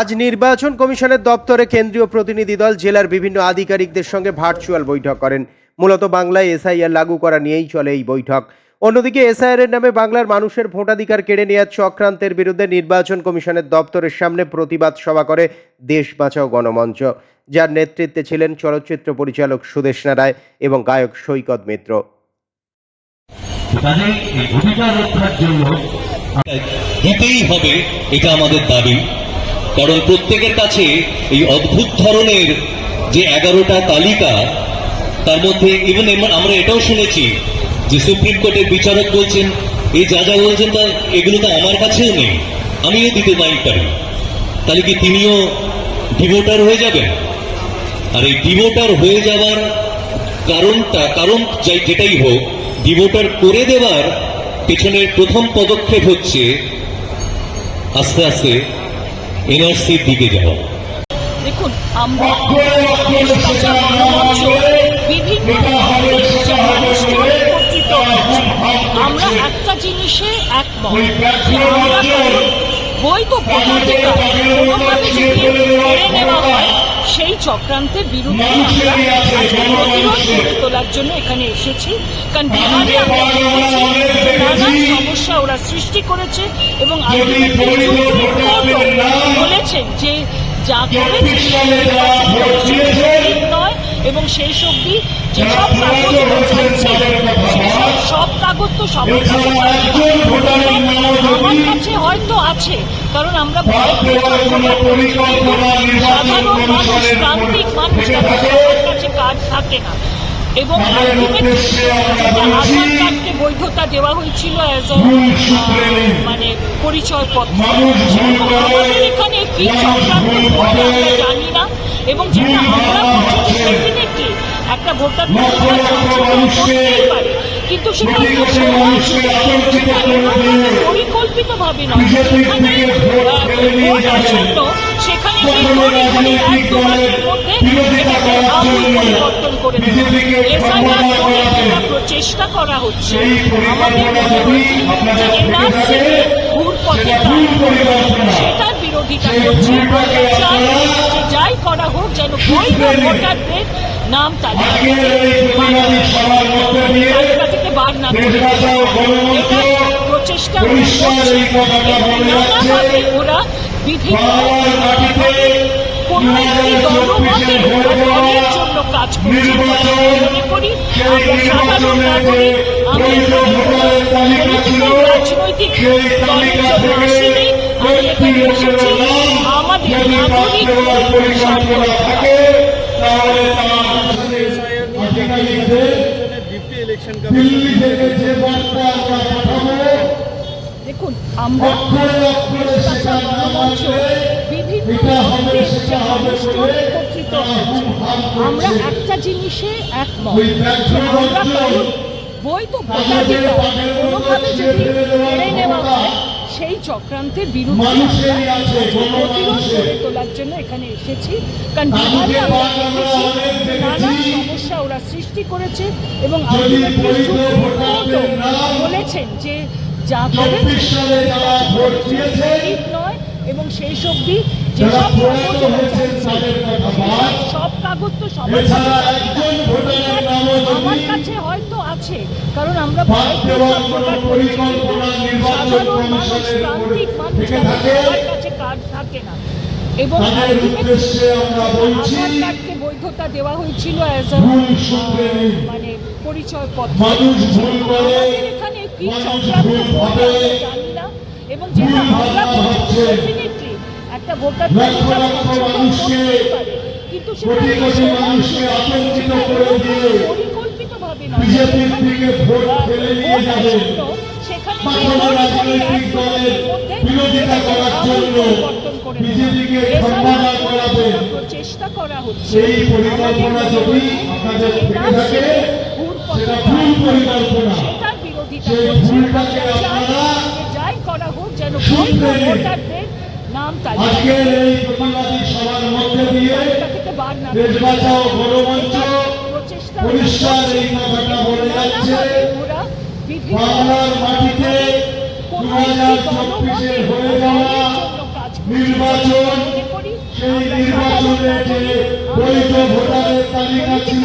আজ নির্বাচন কমিশনের দপ্তরে কেন্দ্রীয় প্রতিনিধি দল জেলার বিভিন্ন আধিকারিকদের সঙ্গে ভার্চুয়াল বৈঠক করেন। মূলত বাংলায় এসআইআর লাগু করা নিয়েই চলে এই বৈঠক। অন্যদিকে এসআইআর এর নামে বাংলার মানুষের ভোটাধিকার কেড়ে নেওয়ার চক্রান্তের বিরুদ্ধে নির্বাচন কমিশনের দপ্তরের সামনে প্রতিবাদ সভা করে দেশ বাঁচাও গণমঞ্চ। যার নেতৃত্বে ছিলেন চলচ্চিত্র পরিচালক সুদেশনা রায় এবং গায়ক সৈকত মিত্র। দিতেই হবে, এটা আমাদের দাবি। কারণ প্রত্যেকের কাছে এই অদ্ভুত ধরনের যে এগারোটা তালিকা, তার মধ্যে ইভেন আমরা এটাও শুনেছি যে সুপ্রিম কোর্টের বিচারক বলছেন, এই যা যা বলছেন তা, এগুলো তো আমার কাছেও নেই, আমিও দিতে নাই পারি তাহলে কি তিনিও ডিভোটার হয়ে যাবেন? আর এই ডিভোটার হয়ে যাওয়ার কারণটা, কারণ যাই, যেটাই হোক ডিভোটার করে দেওয়ার পেছনের প্রথম পদক্ষেপ হচ্ছে আস্তে আস্তে এনআরসির দিকে যাওয়া। দেখুন আমরা আমরা একটা জিনিসে একমত। বৈধ ভোটাধিকার কোনোভাবে যদি নেওয়া হয় সেই চক্রান্তের বিরুদ্ধে প্রতিরোধ গড়ে তোলার জন্য এখানে এসেছি। কারণ বিহারে আমরা দেখেছি নানান সমস্যা ওরা সৃষ্টি করেছে এবং বলেছেন যে যা করে নয় এবং সেই সবজি যেসব কাগজ সব কাগজ তো সবার। আমার কাছে হয়তো আছে। কারণ আমরা সাধারণ মানুষ প্রান্তিক মানুষ তাদের কাছে কাজ থাকে না এবং আধার বৈধতা দেওয়া হয়েছিল মানে পরিচয়পত্র আমাদের এখানে কি চক্রান্ত ঘটে জানি না। এবং যেটা আমরা একটা ভোটার কিন্তু সেটা পরিকল্পিতভাবে নয়। সেখানে সেখানে পরিবর্তন করে এসআইআর করে যেটা চেষ্টা করা হচ্ছে আমাদের মনে করছে। যে যাই করা হোক যেন বৈধ ভোটারদের নাম তালিকা তালিকা থেকে বার না প্রচেষ্টা নানাভাবে ওরা বিভিন্ন কোনো একটি দলমতের দলের জন্য কাজ করছে। মনে করি সাধারণ নাগরিক রাজনৈতিক দলের জন্য আসিনি। আমি এখানে এসেছি আমাদের নাগরিক স্বার্থ রক্ষা। দেখুন আমরা আমরা একটা জিনিসে একমত। আমরা বৈধ ভোটাধিকার কোনোভাবে যদি কেড়ে নেওয়া হয় সেই চক্রান্তের বিরুদ্ধে প্রতিরোধ তোলার জন্য এখানে এসেছি কারণ বিহারে আমরা দেখেছি যে সমস্যা ওরা সৃষ্টি করেছে এবং বলেছেন যে যা ঠিক নয় এবং সেই সবজি যেসব সব কাগজ তো সবার। এটা আমার কাছে হয়তো আছে কারণ আমরা সাধারণ মানুষ প্রান্তিক মানুষ সবার কাছে কাজ থাকে না। এবং আধার কার্ডকে বৈধতা দেওয়া হয়েছিল অ্যাজ মানে পরিচয় পত্র মানুষ করে, আমাদের এখানে কি মানুষ চক্রান্ত ভুল ঘটে ভাবে, আমরা জানি না এবং যেটা আমরা ডেফিনেটলি একটা ভোটার লক্ষ তালিকা লক্ষ সংশোধন মানুষকে, করতেই পারে। কিন্তু সেটা বিজেপির দিকে ভোট ফেলে নিয়ে যাবে। রাজনৈতিক দলের বিরোধিতা করার জন্য পরিবর্তন করে। বিজেপিকে করাবে। হচ্ছে সেই পরিকল্পনা যদি আপনাদের যে থেকে থাকে, সেটা ভুল পরিকল্পনা। সেই ভুলটাকে আপনারা যাই করা হোক যেন ভোটারদের নাম আজকের এই প্রতিবাদী সভার মধ্যে দিয়ে দেশ বাঁচাও গণমঞ্চ পরিষ্কার এই কথাটা বলে যাচ্ছে। বাংলার মাটিতে দু হাজার একটি চব্বিশের হয়ে যাওয়া নির্বাচন, সেই নির্বাচনে যে বৈধ ভোটারের তালিকা ছিল,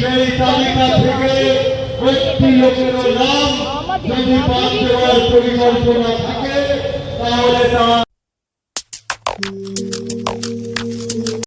সেই তালিকা থেকে একটি লোকের নাম যদি বাদ দেওয়ার পরিকল্পনা থাকে, তাহলে তা